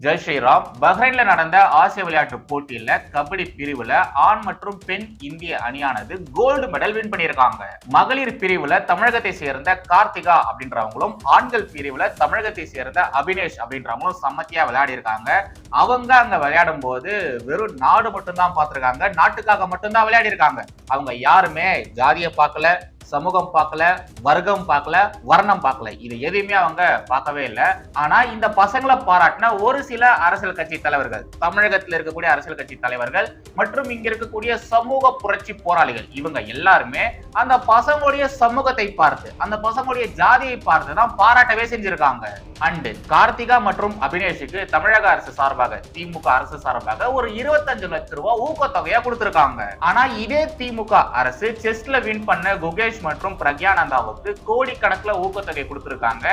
ஜெய் ஸ்ரீராம் பஹ்ரைன்ல நடந்த ஆசிய விளையாட்டு போட்டியில கபடி பிரிவுல ஆண் மற்றும் பெண் இந்திய அணியானது கோல்டு மெடல் வின் பண்ணியிருக்காங்க. மகளிர் பிரிவுல தமிழகத்தை சேர்ந்த கார்த்திகா அப்படின்றவங்களும் ஆண்கள் பிரிவுல தமிழகத்தை சேர்ந்த அபினேஷ் அப்படின்றவங்களும் சம்மத்தியா விளையாடி இருக்காங்க அவங்க அங்க விளையாடும் போது வெறும் நாடு மட்டும்தான் பார்த்திருக்காங்க நாட்டுக்காக மட்டும்தான் விளையாடி இருக்காங்க அவங்க யாருமே ஜாதியை பார்க்கல சமூகம் பார்க்கல வர்க்கம் பார்க்கல வர்ணம் பார்க்கல. இது எதையுமே அவங்க பார்க்கவே இல்லை. ஆனா இந்த பசங்களை பாராட்டின ஒரு சில அரசியல் கட்சி தலைவர்கள் தமிழகத்தில் இருக்கக்கூடிய அரசியல் கட்சி தலைவர்கள் மற்றும் இங்க இருக்கக்கூடிய சமூக புரட்சி போராளிகள் இவங்க எல்லாருமே அந்த பசங்களுடைய சமூகத்தை பார்த்து அந்த பசங்களுடைய ஜாதியை பார்த்து தான் பாராட்டவே செஞ்சிருக்காங்க. அண்டு கார்த்திகா மற்றும் அபினேஷுக்கு தமிழக அரசு சார்பாக திமுக அரசு சார்பாக ஒரு இருபத்தஞ்சு லட்சம் ரூபாய் ஊக்கத்தொகையா கொடுத்திருக்காங்க. ஆனா இதே திமுக அரசு செஸ்ல வின் பண்ண குகேஷ் மற்றும் பிரக்யானந்தாவுக்கு கோடிக்கணக்கில் ஊக்கத்தொகை கொடுத்துருக்காங்க.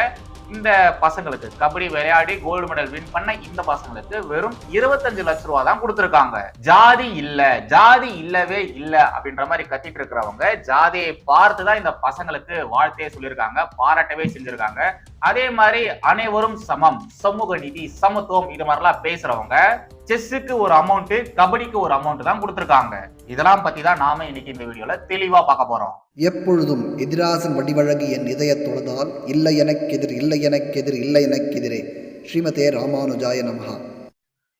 இந்த பசங்களுக்கு கபடி விளையாடி கோல்டு மெடல் வின் பண்ண இந்த பசங்களுக்கு வெறும் இருபத்தஞ்சு லட்ச ரூபா தான் கொடுத்துருக்காங்க. ஜாதி இல்ல ஜாதி இல்லவே இல்ல அப்படின்ற மாதிரி கத்திட்டு இருக்கிறவங்க ஜாதியை பார்த்து தான் இந்த பசங்களுக்கு வாழ்த்தையே சொல்லியிருக்காங்க. பாராட்டவே செஞ்சிருக்காங்க. அதே மாதிரி அனைவரும் சமம். சமூக நீதி சமத்துவம் இது மாதிரிலாம் பேசுறவங்க செஸ்ஸுக்கு ஒரு அமௌண்ட் கபடிக்கு ஒரு அமௌண்ட் தான் கொடுத்திருக்காங்க. இதெல்லாம் பத்தி தான் நாம இன்னைக்கு இந்த வீடியோல தெளிவா பார்க்க போறோம். எப்பொழுதும் எதிராசன் வடிவழகு என் இதயத் தொழுதால் இல்லை எனக்கெதிர் இல்லை எனக்கெதிர் இல்லை எனக்கெதிரே ஸ்ரீமதே ராமானுஜாய நமஹா.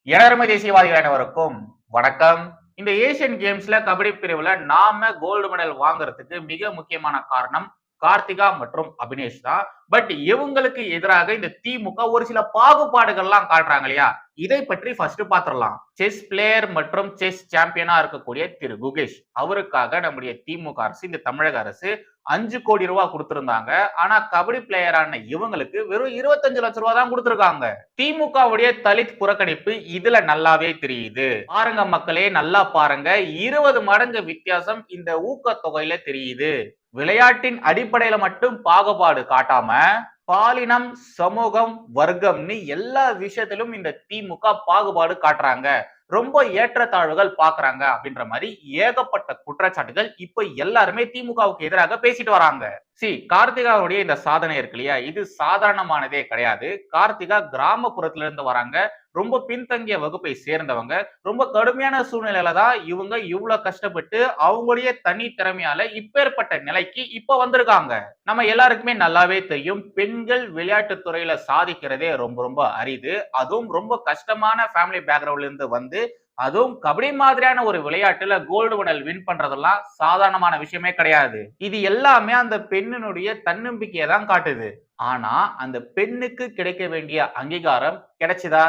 எனதருமை தேசியவாதிகள் அனைவருக்கும் வணக்கம். இந்த ஏசியன் கேம்ஸ்ல கபடி பிரிவுல நாம கோல்டு மெடல் வாங்குறதுக்கு மிக முக்கியமான காரணம் கார்த்திகா மற்றும் அபினேஷ் தான். பட் இவங்களுக்கு எதிராக இந்த திமுக ஒரு சில பாகுபாடுகள்லாம் காட்டுறாங்க இல்லையா? இதை பற்றி ஃபர்ஸ்ட் பாத்திரலாம் செஸ் பிளேயர் மற்றும் செஸ் சாம்பியனா இருக்கக்கூடிய திரு குகேஷ். அவருக்காக நம்முடைய திமுக அரசு இந்த தமிழக அரசு அஞ்சு கோடி ரூபாய் கொடுத்திருந்தாங்க. ஆனா கபடி பிளேயரான இவங்களுக்கு வெறும் இருபத்தஞ்சு லட்சம் ரூபாய் தான் கொடுத்திருக்காங்க. திமுகவுடைய தலித் புறக்கணிப்பு இதுல நல்லாவே தெரியுது. பாருங்க மக்களே நல்லா பாருங்க. இருபது மடங்கு வித்தியாசம் இந்த ஊக்கத்தொகையில தெரியுது. விளையாட்டின் அடிப்படையில மட்டும் பாகுபாடு காட்டாம பாலினம் சமூகம் வர்க்கம்னு எல்லா விஷயத்திலும் இந்த திமுக பாகுபாடு காட்டுறாங்க. ரொம்ப ஏற்றத்தாழ்வுகள் பாக்குறாங்க அப்படின்ற மாதிரி ஏகப்பட்ட குற்றச்சாட்டுகள் இப்ப எல்லாருமே திமுகவுக்கு எதிராக பேசிட்டு வராங்க. சி கார்த்திகாவுடைய இந்த சாதனை இருக்கு இல்லையா? இது சாதாரணமானதே கிடையாது. கார்த்திகா கிராமப்புறத்துல இருந்து வராங்க. ரொம்ப பின்தங்கிய வகுப்பை சேர்ந்தவங்க ரொம்ப கடுமையான சூழ்நிலையில தான் இவங்க இவ்வளவு கஷ்டப்பட்டு அவங்களுடைய தனி திறமையால இப்பேற்பட்ட நிலைக்கு இப்ப வந்திருக்காங்க. நம்ம எல்லாருக்குமே நல்லாவே தெரியும் பெண்கள் விளையாட்டு துறையில சாதிக்கிறதே ரொம்ப ரொம்ப அரிது. அதுவும் ரொம்ப கஷ்டமான ஃபேமிலி பேக்ரவுண்ட்ல இருந்து வந்து அதுவும் கபடி மாதிரியான ஒரு விளையாட்டுல கோல்டு மெடல் வின் பண்றதெல்லாம் சாதாரணமான விஷயமே கிடையாது. இது எல்லாமே அந்த பெண்ணினுடைய தன்னம்பிக்கையை தான் காட்டுது. ஆனா அந்த பெண்ணுக்கு கிடைக்க வேண்டிய அங்கீகாரம் கிடைச்சதா?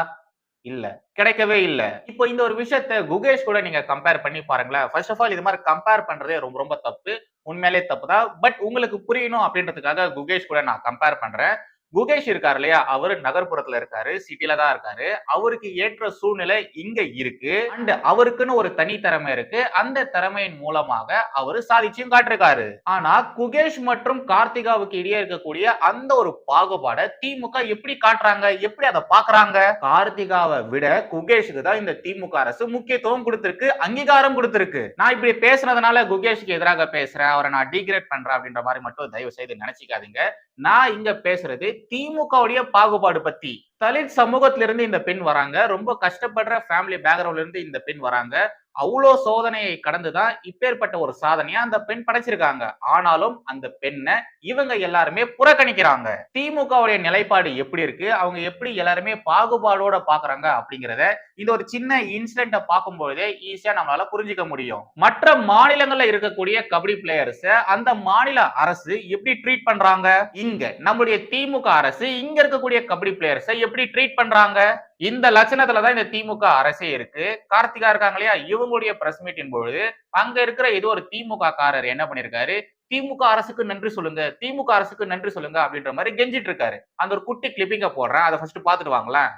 இல்ல. கிடைக்கவே இல்ல. இப்போ இந்த ஒரு விஷயத்த குகேஷ் கூட நீங்க கம்பேர் பண்ணி பாருங்களேன். ஃபர்ஸ்ட் ஆஃப் ஆல் இது மாதிரி கம்பேர் பண்றதே ரொம்ப ரொம்ப தப்பு. உண்மையிலே தப்பு தான். பட் உங்களுக்கு புரியணும் அப்படின்றதுக்காக குகேஷ் கூட நான் கம்பேர் பண்றேன். குகேஷ் இருக்காரு இல்லையா? அவரு நகர்ப்புறத்துல இருக்காரு சிட்டில தான் இருக்காரு. அவருக்கு ஏற்ற சூழ்நிலை இங்க இருக்கு. அண்ட் அவருக்குன்னு ஒரு தனி திறமை இருக்கு. அந்த திறமையின் மூலமாக அவரு சாதிச்சும் காட்டிருக்காரு. ஆனா குகேஷ் மற்றும் கார்த்திகாவுக்கு இடையே இருக்கக்கூடிய அந்த ஒரு பாகுபாடை திமுக எப்படி காட்டுறாங்க? எப்படி அதை பாக்குறாங்க? கார்த்திகாவை விட குகேஷுக்கு தான் இந்த திமுக அரசு முக்கியத்துவம் கொடுத்திருக்கு அங்கீகாரம் கொடுத்திருக்கு. நான் இப்படி பேசுனதுனால குகேஷுக்கு எதிராக பேசுறேன் அவரை நான் டிகிரேட் பண்றேன் அப்படின்ற மாதிரி மட்டும் தயவு செய்து நினைச்சிக்காதீங்க. நான் இங்க பேசுறது திமுகவுடைய பாகுபாடு பத்தி. தலித் சமூகத்திலிருந்து இந்த பெண் வராங்க. ரொம்ப கஷ்டப்படுற ஃபேமிலி பேக்ரவுண்ட்ல இருந்து இந்த பெண் வராங்க. அவ்வளோ சோதனையை கடந்துதான் இப்பேற்பட்ட ஒரு சாதனையா அந்த பெண் படைச்சிருக்காங்க. ஆனாலும் அந்த பெண்ணை இவங்க எல்லாருமே புறக்கணிக்கிறாங்க. திமுகவுடைய நிலைப்பாடு எப்படி இருக்கு? அவங்க எப்படி எல்லாருமே பாகுபாடோட பாக்குறாங்க அப்படிங்கிறத இந்த ஒரு சின்ன இன்சிடென்ட்டை பார்க்கும்பொழுதே ஈஸியா நம்மளால புரிஞ்சுக்க முடியும். மற்ற மாநிலங்கள்ல இருக்கக்கூடிய கபடி பிளேயர்ஸ் அந்த மாநில அரசு எப்படி ட்ரீட் பண்றாங்க? இங்க நம்முடைய திமுக அரசு இங்க இருக்கக்கூடிய கபடி பிளேயர்ஸை எப்படி ட்ரீட் பண்றாங்க? இந்த லட்சணத்துல தான் இந்த திமுக அரசே இருக்கு. கார்த்திகா இருக்காங்க இல்லையா? இவங்களுடைய பிரஸ் மீட்டின் பொழுது அங்க இருக்கிற ஏதோ ஒரு திமுக காரர் என்ன பண்ணிருக்காரு? திமுக அரசுக்கு நன்றி சொல்லுங்க. திமுக அரசுக்கு நன்றி சொல்லுங்க அப்படின்ற மாதிரி கெஞ்சிட்டு இருக்காரு. அந்த ஒரு குட்டி கிளிப்பிங்க போடுறேன். அதை ஃபர்ஸ்ட் பாத்துட்டு வாங்களேன்.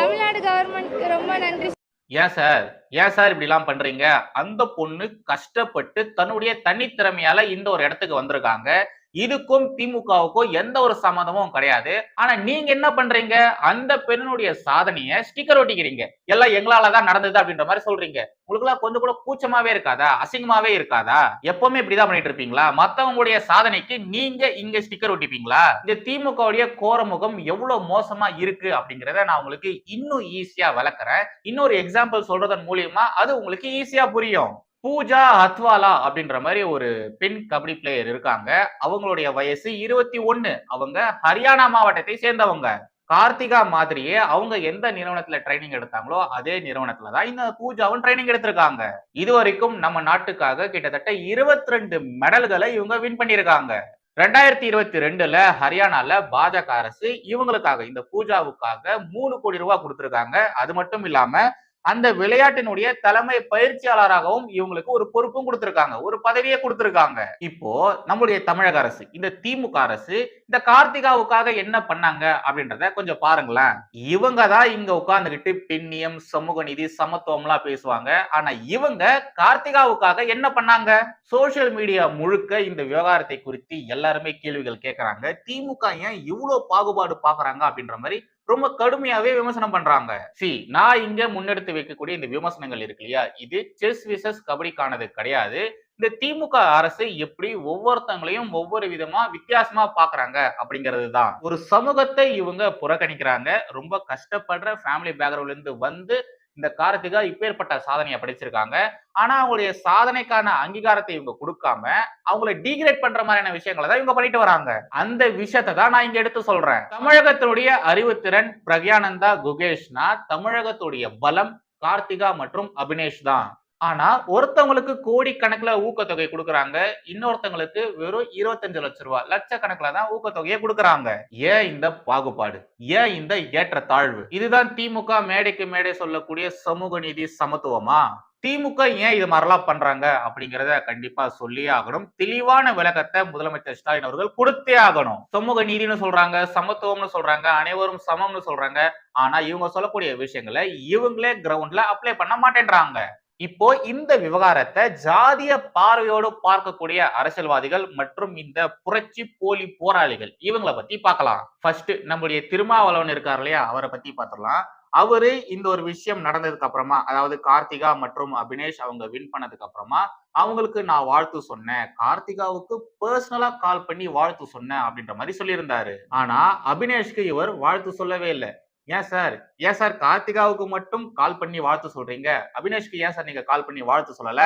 தமிழ்நாடு கவர்மெண்ட் ரொம்ப நன்றி ஏன் சார்? ஏன் சார் இப்படிலாம் பண்றீங்க? அந்த பொண்ணு கஷ்டப்பட்டு தன்னுடைய தனித்திறமையால இந்த ஒரு இடத்துக்கு வந்திருக்காங்க. இதுக்கும் திமுகவுக்கும் எந்த ஒரு சம்மந்தமும் கிடையாது. ஆனா நீங்க என்ன பண்றீங்க? அந்த பெண்ணுடைய சாதனைய ஸ்டிக்கர் ஒட்டிக்கிறீங்க. எல்லாம் எங்களாலதான் நடந்தது அப்படின்ற மாதிரி சொல்றீங்க. உங்களுக்குலாம் கொஞ்சம் கூட கூச்சமாவே இருக்காதா? அசிங்கமாவே இருக்காதா? எப்பவுமே இப்படிதான் பண்ணிட்டு இருப்பீங்களா? மத்தவங்களுடைய சாதனைக்கு நீங்க இங்க ஸ்டிக்கர் ஒட்டிப்பீங்களா? இந்த திமுகவுடைய கோரமுகம் எவ்வளவு மோசமா இருக்கு அப்படிங்கறத நான் உங்களுக்கு இன்னும் ஈஸியா வளர்க்குறேன் இன்னொரு எக்ஸாம்பிள் சொல்றதன் மூலியமா அது உங்களுக்கு ஈஸியா புரியும். பூஜா அத்வாலா அப்படின்ற மாதிரி ஒரு பெண் கபடி பிளேயர் இருக்காங்க. அவங்களுடைய வயசு இருபத்தி ஒன்னு அவங்க ஹரியானா மாவட்டத்தை சேர்ந்தவங்க. கார்த்திகா மாதிரியே அவங்க எந்த நிறுவனத்துல ட்ரைனிங் எடுத்தாங்களோ அதே நிறுவனத்துல தான் இந்த பூஜாவும் ட்ரைனிங் எடுத்திருக்காங்க. இது வரைக்கும் நம்ம நாட்டுக்காக கிட்டத்தட்ட 22 ரெண்டு மெடல்களை இவங்க வின் பண்ணியிருக்காங்க. ரெண்டாயிரத்தி இருபத்தி ரெண்டுல ஹரியானால பாஜக அரசு இவங்களுக்காக இந்த பூஜாவுக்காக மூணு கோடி ரூபாய் கொடுத்திருக்காங்க. அது மட்டும் இல்லாம அந்த விளையாட்டினுடைய தலைமை பயிற்சியாளராகவும் இவங்களுக்கு ஒரு பொறுப்பும் கொடுத்திருக்காங்க. ஒரு பதவியே கொடுத்திருக்காங்க. இப்போ நம்முடைய தமிழக அரசு இந்த திமுக அரசு இந்த கார்த்திகாவுக்காக என்ன பண்ணாங்க அப்படின்றத கொஞ்சம் பாருங்களேன். இவங்க தான் இங்க உட்கார்ந்துகிட்டு பெண்ணியம் சமூக நீதி சமத்துவம்லாம் பேசுவாங்க. ஆனா இவங்க கார்த்திகாவுக்காக என்ன பண்ணாங்க? சோசியல் மீடியா முழுக்க இந்த விவகாரத்தை குறித்து எல்லாருமே கேள்விகள் கேட்கறாங்க திமுக ஏன் இவ்வளவு பாகுபாடு பாக்குறாங்க அப்படின்ற மாதிரி ரொம்ப கடுமையாவே விமர்சனம் பண்றாங்க. சி நான் இங்க முன்னெடுத்து வைக்கக்கூடிய இந்த விமர்சனங்கள் இருக்கு இல்லையா? இது செஸ் விசஸ் கபடிக்கானது கிடையாது. இந்த திமுக அரசு எப்படி ஒவ்வொருத்தங்களையும் ஒவ்வொரு விதமா வித்தியாசமா பாக்குறாங்க அப்படிங்கிறது தான். ஒரு சமூகத்தை இவங்க புறக்கணிக்கிறாங்க. ரொம்ப கஷ்டப்படுற ஃபேமிலி பேக்ரவுண்ட்ல இருந்து வந்து இந்த கார்த்திகா இப்பேற்பட்ட சாதனையை படைச்சிருக்காங்க. ஆனா அவங்களுடைய சாதனைக்கான அங்கீகாரத்தை இவங்க கொடுக்காம அவங்களை டிகிரேட் பண்ற மாதிரியான விஷயங்களை தான் இவங்க பண்ணிட்டு வராங்க. அந்த விஷயத்தை தான் நான் இங்க எடுத்து சொல்றேன். தமிழகத்தினுடைய அறிவுத்திறன் பிரக்யானந்தா குகேஷ்னா தமிழகத்துடைய பலம் கார்த்திகா மற்றும் அபினேஷ் தான் ஆனா ஒருத்தவங்களுக்கு கோடி கணக்குல ஊக்கத்தொகை கொடுக்கறாங்க இன்னொருத்தவங்களுக்கு வெறும் இருபத்தஞ்சு லட்சம் ரூபாய் லட்சக்கணக்கில் தான் ஊக்கத்தொகையை கொடுக்கறாங்க. ஏன் இந்த பாகுபாடு? ஏன் இந்த ஏற்றத்தாழ்வு? இதுதான் திமுக மேடைக்கு மேடை சொல்லக்கூடிய சமூக நீதி சமத்துவமா? திமுக ஏன் இது மாதிரிலாம் பண்றாங்க? அப்படிங்கிறத கண்டிப்பா சொல்லியே ஆகணும். தெளிவான விளக்கத்தை முதலமைச்சர் ஸ்டாலின் அவர்கள் கொடுத்தே ஆகணும். சமூக நீதினு சொல்றாங்க சமத்துவம்னு சொல்றாங்க அனைவரும் சமம்னு சொல்றாங்க. ஆனா இவங்க சொல்லக்கூடிய விஷயங்களை இவங்களே கிரவுண்ட்ல அப்ளை பண்ண மாட்டேன்றாங்க. இப்போ இந்த விவகாரத்தை ஜாதிய பார்வையோடு பார்க்கக்கூடிய அரசியல்வாதிகள் மற்றும் இந்த புரட்சி போலி போராளிகள் இவங்களை பத்தி பார்க்கலாம். ஃபர்ஸ்ட் நம்முடைய திருமாவளவன் இருக்கார் இல்லையா? அவரை பத்தி பார்த்துடலாம். அவரு இந்த ஒரு விஷயம் நடந்ததுக்கு அப்புறமா அதாவது கார்த்திகா மற்றும் அபினேஷ் அவங்க வின் பண்ணதுக்கு அப்புறமா அவங்களுக்கு நான் வாழ்த்து சொன்னேன். கார்த்திகாவுக்கு பர்சனலா கால் பண்ணி வாழ்த்து சொன்னேன் அப்படின்ற மாதிரி சொல்லியிருந்தாரு. ஆனா அபினேஷ்க்கு இவர் வாழ்த்து சொல்லவே இல்லை. ஏன் சார்? ஏன் சார் கார்த்திகாவுக்கு மட்டும் கால் பண்ணி வாழ்த்து சொல்றீங்க? அபினேஷ்க்கு ஏன் சார் நீங்க கால் பண்ணி வாழ்த்து சொல்லல?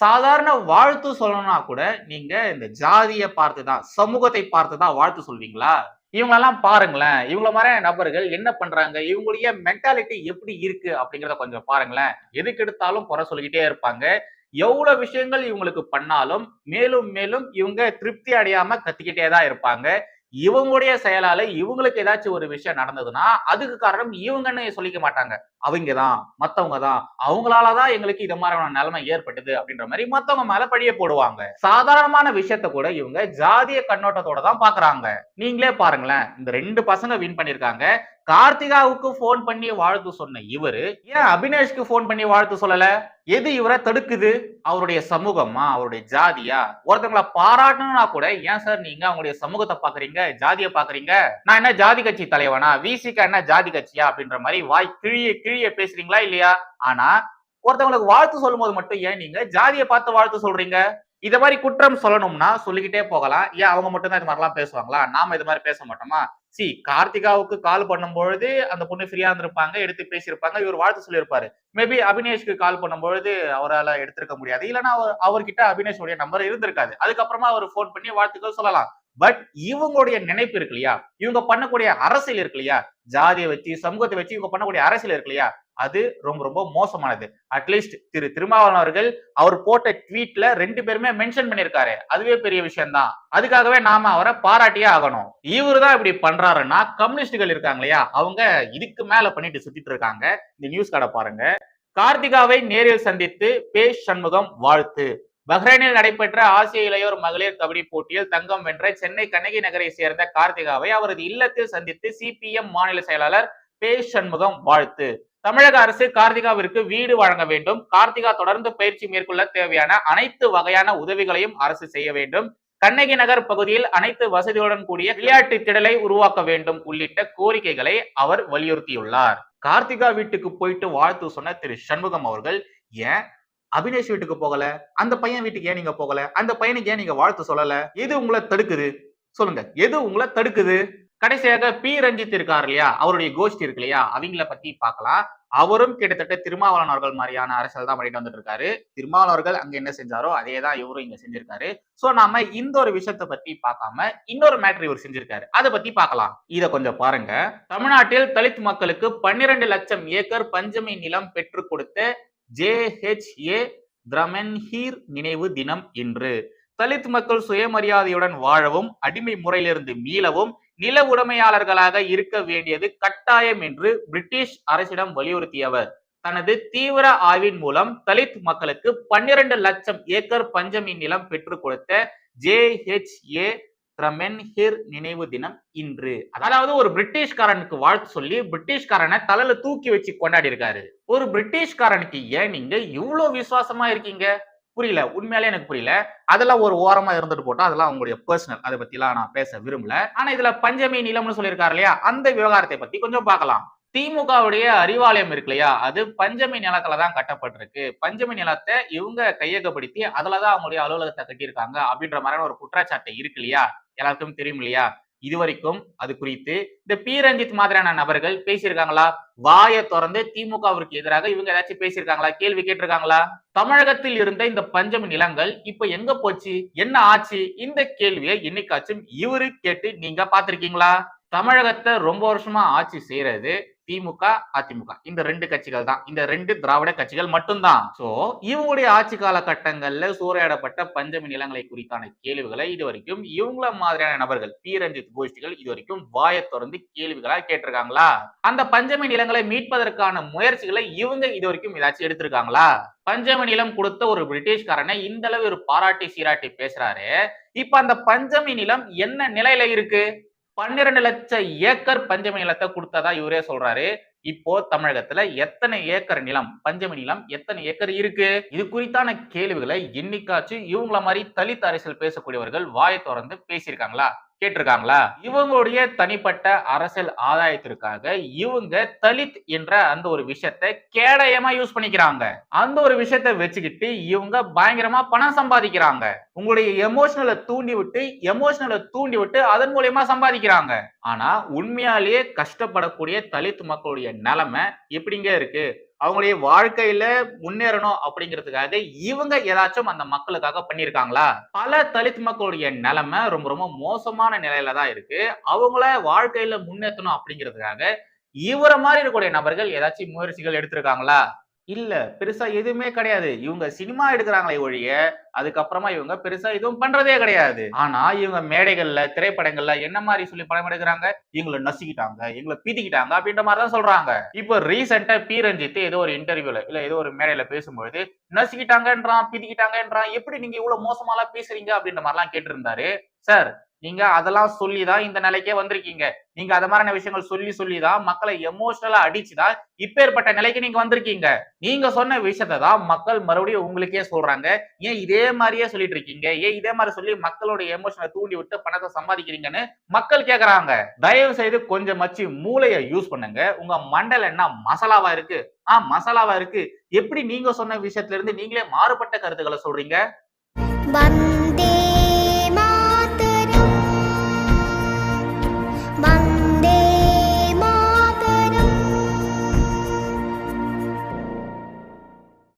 சாதாரண வாழ்த்து சொல்லணும்னா கூட நீங்க இந்த ஜாதியை பார்த்து தான் சமூகத்தை பார்த்து தான் வாழ்த்து சொல்வீங்களா? இவங்களெல்லாம் பாருங்களேன். இவங்கள மாதிரி நபர்கள் என்ன பண்றாங்க? இவங்களுடைய மென்டாலிட்டி எப்படி இருக்கு அப்படிங்கிறத கொஞ்சம் பாருங்களேன். எதுக்கு எடுத்தாலும் குறை சொல்லிக்கிட்டே இருப்பாங்க. எவ்வளவு விஷயங்கள் இவங்களுக்கு பண்ணாலும் மேலும் மேலும் இவங்க திருப்தி அடையாம கத்திக்கிட்டே தான் இருப்பாங்க. இவங்களுடைய செயலால இவங்களுக்கு ஏதாச்சும் ஒரு விஷயம் நடந்ததுன்னா அதுக்கு காரணம் இவங்கன்னு சொல்லிக்க மாட்டாங்க. அவங்க தான் மத்தவங்க தான். அவங்களாலதான் எங்களுக்கு இது மாதிரியான நிலைமை ஏற்பட்டது அப்படின்ற மாதிரி மத்தவங்க மேல பழிய போடுவாங்க. சாதாரணமான விஷயத்த கூட இவங்க ஜாதிய கண்ணோட்டத்தோட தான் பாக்குறாங்க. நீங்களே பாருங்களேன் இந்த ரெண்டு பசங்க வின் பண்ணிருக்காங்க. கார்த்திகாவுக்கு போன் பண்ணி வாழ்த்து சொன்ன இவரு ஏன் அபினேஷ்க்கு போன் பண்ணி வாழ்த்து சொல்லல? எது இவரை தடுக்குது? அவருடைய சமூகமா? அவருடைய ஜாதியா? ஒருத்தவங்களை பாராட்டணும்னா கூட ஏன் சார் நீங்க அவங்களுடைய சமூகத்தை பாக்குறீங்க? ஜாதியை பாக்குறீங்க? நான் என்ன ஜாதி கட்சி தலைவனா? விசிகா என்ன ஜாதி கட்சியா? அப்படின்ற மாதிரி வாய் கிழிய கிழிய பேசுறீங்களா இல்லையா? ஆனா ஒருத்தவங்களுக்கு வாழ்த்து சொல்லும் போது மட்டும் ஏன் நீங்க ஜாதியை பார்த்து வாழ்த்து சொல்றீங்க? இதை மாதிரி குற்றம் சொல்லணும்னா சொல்லிக்கிட்டே போகலாம். ஏன் அவங்க மட்டும் தான் இது மாதிரிலாம் பேசுவாங்களா? நாம இது மாதிரி பேச மாட்டோமா? சி கார்த்திகாவுக்கு கால் பண்ணும்பொழுது அந்த பொண்ணு ஃப்ரீயா இருந்திருப்பாங்க எடுத்து பேசியிருப்பாங்க இவர் வாழ்த்து சொல்லியிருப்பாரு. மேபி அபினேஷ்க்கு கால் பண்ணும்பொழுது அவரால் எடுத்திருக்க முடியாது. இல்லைன்னா அவர் அவர்கிட்ட அபினேஷோடைய நம்பர் இருந்திருக்காது. அதுக்கப்புறமா அவர் ஃபோன் பண்ணி வாழ்த்துக்கள் சொல்லலாம். பட் இவங்களுடைய நினைப்பு இருக்கு இல்லையா? இவங்க பண்ணக்கூடிய அரசியல் இருக்கு இல்லையா? ஜாதியை வச்சு சமூகத்தை வச்சு இவங்க பண்ணக்கூடிய அரசியல் இருக்கு இல்லையா? அது ரொம்ப ரொம்ப மோசமானது. அட்லீஸ்ட் திரு திருமாவளவன் அவர்கள் அவர் போட்ட ட்வீட்ல ரெண்டு பேருமே மென்ஷன் பண்ணிருக்காரு அதுவே பெரிய விஷயம் தான் அதுக்காகவே நாம அவரை பாராட்டியே ஆகணும். இவரு தான் இப்படி பண்றாருன்னா கம்யூனிஸ்டுகள் இருக்காங்க இல்லையா? அவங்க இதுக்கு மேல பண்ணிட்டு சுத்திட்டு இருக்காங்க. இந்த நியூஸ் கார்டை பாருங்க. கார்த்திகாவை நேரில் சந்தித்து பே சண்முகம் வாழ்த்து. பஹ்ரைனில் நடைபெற்ற ஆசிய இளையோர் மகளிர் கபடி போட்டியில் தங்கம் வென்ற சென்னை கண்ணகி நகரை சேர்ந்த கார்த்திகாவை அவரது இல்லத்தில் சந்தித்து சிபிஎம் மாநில செயலாளர் பே சண்முகம் வாழ்த்து. தமிழக அரசு கார்த்திகாவிற்கு வீடு வழங்க வேண்டும். கார்த்திகா தொடர்ந்து பயிற்சி மேற்கொள்ள தேவையான அனைத்து வகையான உதவிகளையும் அரசு செய்ய வேண்டும். கண்ணகி நகர் பகுதியில் அனைத்து வசதிகளுடன் கூடிய விளையாட்டு திடலை உருவாக்க வேண்டும் உள்ளிட்ட கோரிக்கைகளை அவர் வலியுறுத்தியுள்ளார். கார்த்திகா வீட்டுக்கு போயிட்டு வாழ்த்து சொன்ன திரு சண்முகம் அவர்கள் ஏன்? அபினேஷ் வீட்டுக்கு போகல? அந்த பையன் வீட்டுக்கு ஏன் நீங்க போகல? அந்த பையனுக்கு ஏன் நீங்க வாழ்த்து சொல்லல? எது உங்களை தடுக்குது? சொல்லுங்க. எது உங்களை தடுக்குது? கடைசியாக பி. ரஞ்சித் இருக்கார் இல்லையா? அவருடைய கோஷ்டி இருக்கு இல்லையா? அவங்கள பத்தி பார்க்கலாம். அவரும் கிட்டத்தட்ட திருமாவளவன் அவர்கள் மாதிரியான அரசியல் தான் பண்ணிட்டு வந்துட்டு இருக்காரு. திருமாவளவன் அவர்கள் அங்க என்ன செஞ்சாரோ அதே தான் இவரும் இங்க செஞ்சிருக்காரு. சோ நாம இந்த ஒரு விஷயத்தை பத்தி பார்க்காம இன்னொரு மேட்ரு இவர் செஞ்சிருக்காரு. அதை பத்தி பார்க்கலாம். இத கொஞ்சம் பாருங்க. தமிழ்நாட்டில் தலித் மக்களுக்கு பன்னிரண்டு லட்சம் ஏக்கர் பஞ்சமி நிலம் பெற்றுக் கொடுத்த ஜே ஹெச் ஏ திரமென்ஹீர் நினைவு தினம் இன்று. தலித் மக்கள் சுயமரியாதையுடன் வாழவும் அடிமை முறையிலிருந்து மீளவும் நில உடைமையாளர்களாக இருக்க வேண்டியது கட்டாயம் என்று பிரிட்டிஷ் அரசிடம் வலியுறுத்தியவர். தனது தீவிர ஆய்வின் மூலம் தலித் மக்களுக்கு பன்னிரண்டு லட்சம் ஏக்கர் பஞ்சமி நிலம் பெற்றுக் கொடுத்த ஜே ஹெச் ஏ த்ரமென்ஹிர் நினைவு தினம் இன்று. அதாவது ஒரு பிரிட்டிஷ்காரனுக்கு வாழ்த்து சொல்லி பிரிட்டிஷ்காரனை தலையில தூக்கி வச்சு கொண்டாடி இருக்காரு. ஒரு பிரிட்டிஷ்காரனுக்கு ஏன் நீங்க இவ்வளவு விசுவாசமா இருக்கீங்க? புரியல. உண்மையாலே எனக்கு புரியல. அதெல்லாம் ஒரு ஓரமா இருந்துட்டு போட்டோம் அதெல்லாம் அவங்களுடைய பர்சனல் அதை பத்திலாம் நான் பேச விரும்பல. ஆனா இதுல பஞ்சமி நிலம்னு சொல்லியிருக்காரு இல்லையா? அந்த விவகாரத்தை பத்தி கொஞ்சம் பார்க்கலாம். திமுகவுடைய அறிவாலயம் இருக்கு இல்லையா? அது பஞ்சமி நிலத்துல தான் கட்டப்பட்டிருக்கு. பஞ்சமி நிலத்தை இவங்க கையகப்படுத்தி அதுலதான் அவங்களுடைய அலுவலகத்தை கட்டியிருக்காங்க அப்படின்ற மாதிரியான ஒரு குற்றச்சாட்டு இருக்கு இல்லையா? எல்லாருக்கும் தெரியும் இல்லையா? இதுவரைக்கும் அது குறித்து இந்த பி ரஞ்சித் மாதிரியான நபர்கள் பேசியிருக்காங்களா? வாயை திறந்து திமுகவிற்கு எதிராக இவங்க ஏதாச்சும் பேசியிருக்காங்களா? கேள்வி கேட்டிருக்காங்களா? தமிழகத்தில் இருந்த இந்த பஞ்சமி நிலங்கள் இப்ப எங்க போச்சு? என்ன ஆச்சு? இந்த கேள்வியை என்னைக்காச்சும் இவரு கேட்டு நீங்க பாத்திருக்கீங்களா தமிழகத்தை ரொம்ப வருஷமா ஆட்சி செய்யறது திமுக அதிமுக. இந்த ரெண்டு கட்சிகள் தான். இந்த ரெண்டு திராவிட கட்சிகள் மட்டும்தான். சோ இவங்களுடைய ஆட்சி காலகட்டங்கள்ல சூறையாடப்பட்ட பஞ்சமி நிலங்களை குறித்தான கேள்விகளை இது வரைக்கும் இவங்கள மாதிரியான நபர்கள் பி ரஞ்சித் கோஷ்டிகள் இது வரைக்கும் வாயை தொடர்ந்து கேள்விகளா கேட்டிருக்காங்களா? அந்த பஞ்சமி நிலங்களை மீட்பதற்கான முயற்சிகளை இவங்க இது வரைக்கும் ஏதாச்சும் எடுத்திருக்காங்களா? பஞ்சமி நிலம் கொடுத்த ஒரு பிரிட்டிஷ்காரனை இந்த அளவு ஒரு பாராட்டி சீராட்டி பேசுறாரு. இப்ப அந்த பஞ்சமி நிலம் என்ன நிலையில இருக்கு? பன்னிரண்டு லட்சம் ஏக்கர் பஞ்சமி நிலத்தை கொடுத்ததா இவரே சொல்றாரு. இப்போ தமிழகத்துல எத்தனை ஏக்கர் நிலம் பஞ்சமி நிலம் எத்தனை ஏக்கர் இருக்கு? இது குறித்தான கேள்விகளை என்னைக்காச்சும் இவங்கள மாதிரி தலித் அரசியல் பேசக்கூடியவர்கள் வாயை திறந்து பேசியிருக்காங்களா? கேட்டிருக்காங்களா? இவங்களுடைய தனிப்பட்ட அரசியல் ஆதாயத்திற்காக இவங்க தலித் என்ற அந்த ஒரு விஷயத்தை கேடயமா யூஸ் பண்ணிக்கிறாங்க. அந்த ஒரு விஷயத்தை வச்சுக்கிட்டு இவங்க பயங்கரமா பணம் சம்பாதிக்கிறாங்க. உங்களுடைய எமோஷனலை தூண்டி விட்டு எமோஷனலை தூண்டி விட்டு அதன் மூலியமா சம்பாதிக்கிறாங்க. ஆனா உண்மையாலேயே கஷ்டப்படக்கூடிய தலித் மக்களுடைய நிலைமை எப்படிங்க இருக்கு? அவங்களுடைய வாழ்க்கையில முன்னேறணும் அப்படிங்கிறதுக்காக இவங்க ஏதாச்சும் அந்த மக்களுக்காக பண்ணியிருக்காங்களா? பல தலித் மக்களுடைய நிலைமை ரொம்ப ரொம்ப மோசமான நிலையில தான் இருக்கு. அவங்கள வாழ்க்கையில முன்னேற்றணும் அப்படிங்கிறதுக்காக இவரை மாதிரி இருக்கக்கூடிய நபர்கள் ஏதாச்சும் முயற்சிகள் எடுத்திருக்காங்களா? இல்ல பெருசா எதுவுமே கிடையாது. இவங்க சினிமா எடுக்கிறாங்களே ஒழிய அதுக்கப்புறமா இவங்க பெருசா எதுவும் பண்றதே கிடையாது. ஆனா இவங்க மேடைகள்ல திரைப்படங்கள்ல என்ன மாதிரி சொல்லி படம் எடுக்கிறாங்க? இவங்களை நசுக்கிட்டாங்க எங்களை பீத்திக்கிட்டாங்க அப்படின்ற மாதிரி தான் சொல்றாங்க. இப்போ ரீசெண்டா பி ரஞ்சித் ஏதோ ஒரு இன்டர்வியூல இல்ல ஏதோ ஒரு மேடையில பேசும்பொழுது நசுக்கிட்டாங்கன்றான் பீத்திக்கிட்டாங்கன்றான் எப்படி நீங்க இவ்வளவு மோசமாலாம் பேசுறீங்க அப்படின்ற மாதிரிலாம் கேட்டிருந்தாரு. சார் நீங்க அதெல்லாம் சொல்லிதான் இந்த நிலைக்கே வந்திருக்கீங்க. நீங்க அத மாதிரியான விஷயங்கள் சொல்லி சொல்லிதான் மக்களை எமோஷனலா அடிச்சுதான் இப்பேற்பட்ட நிலைக்கு நீங்க வந்திருக்கீங்க. நீங்க சொன்ன விஷயத்த தான் மக்கள் மறுபடியும் உங்களுக்கே சொல்றாங்க. ஏன் இதே மாதிரியே சொல்லிட்டு இருக்கீங்க? ஏன் இதே மாதிரி சொல்லி மக்களுடைய எமோஷனை தூண்டி விட்டு பணத்தை சம்பாதிக்கிறீங்கன்னு மக்கள் கேக்குறாங்க. தயவு செய்து கொஞ்சம் மச்சு மூளையை யூஸ் பண்ணுங்க. உங்க மண்டல என்ன மசாலாவா இருக்கு? ஆ மசாலாவா இருக்கு. எப்படி நீங்க சொன்ன விஷயத்துல இருந்து நீங்களே மாறுபட்ட கருத்துக்களை சொல்றீங்க?